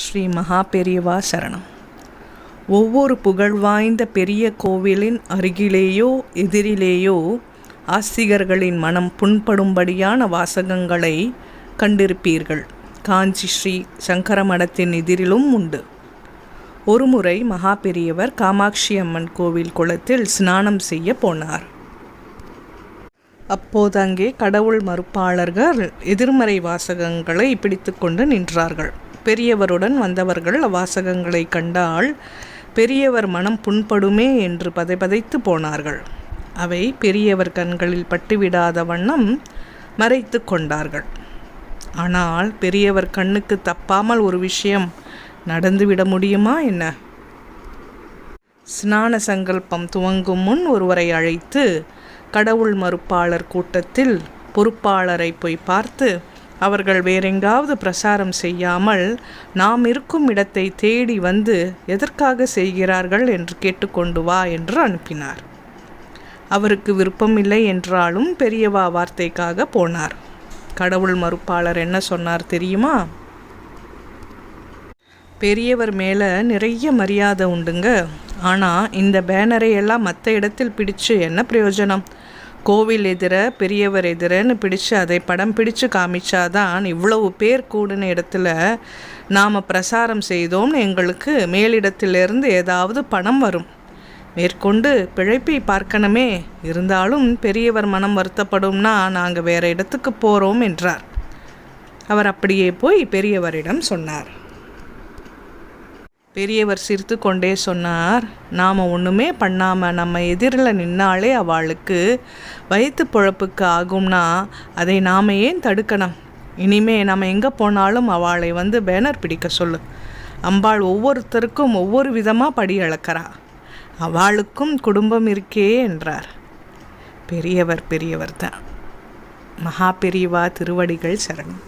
ஸ்ரீ மகா பெரியவா சரணம். ஒவ்வொரு புகழ்வாய்ந்த பெரிய கோவிலின் அருகிலேயோ எதிரிலேயோ ஆஸ்திகர்களின் மனம் புண்படும்படியான வாசகங்களை கண்டிருப்பீர்கள். காஞ்சி ஸ்ரீ சங்கர மடத்தின் எதிரிலும் உண்டு. ஒருமுறை மகா பெரியவர் காமாட்சி அம்மன் கோவில் குளத்தில் ஸ்நானம் செய்ய போனார். அப்போது அங்கே கடவுள் மறுப்பாளர்கள் எதிர்மறை வாசகங்களை பிடித்துக்கொண்டு நின்றார்கள். பெரியவருடன் வந்தவர்கள் வாசகங்களை கண்டால் பெரியவர் மனம் புண்படுமே என்று பதைபதைத்து போனார்கள். அவை பெரியவர் கண்களில் பட்டுவிடாத வண்ணம் மறைத்து கொண்டார்கள். ஆனால் பெரியவர் கண்ணுக்கு தப்பாமல் ஒரு விஷயம் நடந்துவிட முடியுமா என்ன? ஸ்நான சங்கல்பம் துவங்கும் முன் ஒருவரை அழைத்து கடவுள் மறுப்பாளர் கூட்டத்தில் பொறுப்பாளரை போய் பார்த்து அவர்கள் வேறெங்காவது பிரசாரம் செய்யாமல் நாம் இருக்கும் இடத்தை தேடி வந்து எதற்காக செய்கிறார்கள் என்று கேட்டுக்கொண்டு வா என்று அனுப்பினார். அவருக்கு விருப்பமில்லை என்றாலும் பெரியவா வார்த்தைக்காக போனார். கடவுள் மறுப்பாளர் என்ன சொன்னார் தெரியுமா? பெரியவர் மேலே நிறைய மரியாதை உண்டுங்க. ஆனால் இந்த பேனரை எல்லாம் மற்ற இடத்தில் பிடிச்சு என்ன பிரயோஜனம்? கோவில் எதிர பெரியவர் எதிரன்னு பிடிச்சு அதை படம் பிடிச்சு காமிச்சாதான் இவ்வளவு பேர் கூடின இடத்துல நாம் பிரசாரம் செய்தோம்னு எங்களுக்கு மேலிடத்திலிருந்து ஏதாவது பணம் வரும். மேற்கொண்டு பிழைப்பை பார்க்கணுமே. இருந்தாலும் பெரியவர் மனம் வருத்தப்படும்னா நாங்கள் வேற இடத்துக்கு போகிறோம் என்றார். அவர் அப்படியே போய் பெரியவரிடம் சொன்னார். பெரியவர் சிரித்து கொண்டே சொன்னார் நாம் ஒன்றுமே பண்ணாமல் நம்ம எதிரில் நின்னாலே அவளுக்கு வயிற்று பொழப்புக்கு ஆகும்னா அதை நாம் ஏன் தடுக்கணும்? இனிமே நம்ம எங்கே போனாலும் அவளை வந்து பேனர் பிடிக்க சொல்லு. அம்பாள் ஒவ்வொருத்தருக்கும் ஒவ்வொரு விதமாக படி அளக்கிறா. அவளுக்கும் குடும்பம் இருக்கே என்றார். பெரியவர் பெரியவர் தான். மகா பெரியவா திருவடிகள் சரணம்.